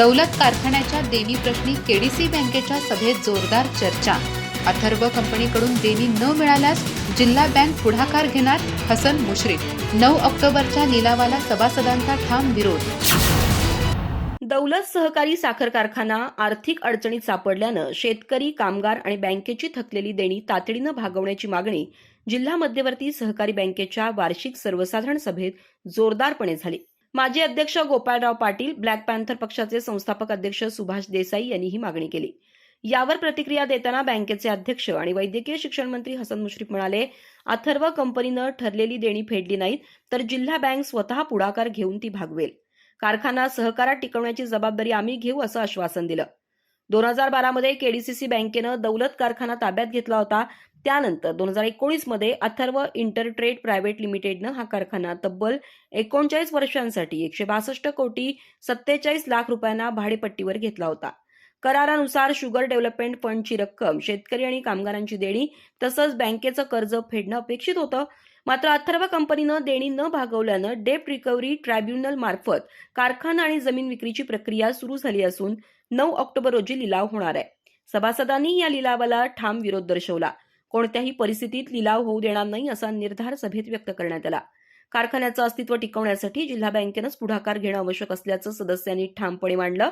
दौलत कारखान्याच्या देणी प्रश्नी केडीसी बँकेच्या सभेत जोरदार चर्चा. अथर्व कंपनीकडून देणी न मिळाल्यास जिल्हा बँक पुढाकार घेणार हसन मुश्रीफ. नऊ ऑक्टोबरच्या लिलावाला सभासदांचा ठाम विरोध. दौलत सहकारी साखर कारखाना आर्थिक अडचणीत सापडल्यानं शेतकरी कामगार आणि बँकेची थकलेली देणी तातडीनं भागवण्याची मागणी जिल्हा मध्यवर्ती सहकारी बँकेच्या वार्षिक सर्वसाधारण सभेत जोरदारपणे झाली. माजी अध्यक्ष गोपाळराव पाटील ब्लॅक पॅन्थर पक्षाचे संस्थापक अध्यक्ष सुभाष देसाई यांनी ही मागणी केली. यावर प्रतिक्रिया देताना बँकेचे अध्यक्ष आणि वैद्यकीय शिक्षण मंत्री हसन मुश्रीफ म्हणाले अथर्व कंपनीनं ठरलेली देणी फेडली नाहीत तर जिल्हा बँक स्वतः पुढाकार घेऊन ती भागवेल. कारखाना सहकारात टिकवण्याची जबाबदारी आम्ही घेऊ असं आश्वासन दिलं. दोन हजार बारामध्ये केडीसीसी बँकेनं दौलत कारखाना ताब्यात घेतला होता. त्यानंतर दोन हजार एकोणीसमध्ये अथर्व इंटरट्रेड प्रायव्हेट लिमिटेडनं हा कारखाना तब्बल एकोणचाळीस वर्षांसाठी एकशे बासष्ट कोटी सत्तेचाळीस लाख रुपयांना भाडेपट्टीवर घेतला होता. करारानुसार शुगर डेव्हलपमेंट फंडची रक्कम शेतकरी आणि कामगारांची देणी तसंच बँकेचं कर्ज फेडणं अपेक्षित होतं. मात्र अथर्व कंपनीनं देणी न भागवल्यानं डेप्ट रिकव्हरी ट्रायब्युनल मार्फत कारखाना आणि जमीन विक्रीची प्रक्रिया सुरू झाली असून नऊ ऑक्टोबर रोजी लिलाव होणार आहे. सभासदांनी या लिलावाला ठाम विरोध दर्शवला. कोणत्याही परिस्थितीत लिलाव होऊ देणार नाही असा निर्धार सभेत व्यक्त करण्यात आला. कारखान्याचं अस्तित्व टिकवण्यासाठी जिल्हा बँकेनंच पुढाकार घेणं आवश्यक असल्याचं सदस्यांनी ठामपणे मांडलं.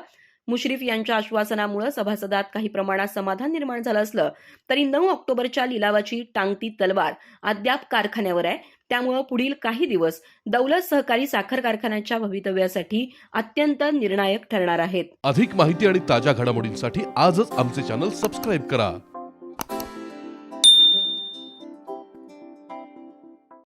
मुश्रीफ यांच्या आश्वासनामुळे सभासदात काही प्रमाणात समाधान निर्माण झालं असलं तरी नऊ ऑक्टोबरच्या लिलावाची टांगती तलवार अद्याप कारखान्यावर आहे. त्यामुळं पुढील काही दिवस दौलत सहकारी साखर कारखान्याच्या भवितव्यासाठी अत्यंत निर्णायक ठरणार आहेत. अधिक माहिती आणि ताज्या घडामोडींसाठी आजच आमचे चॅनल सबस्क्राईब करा.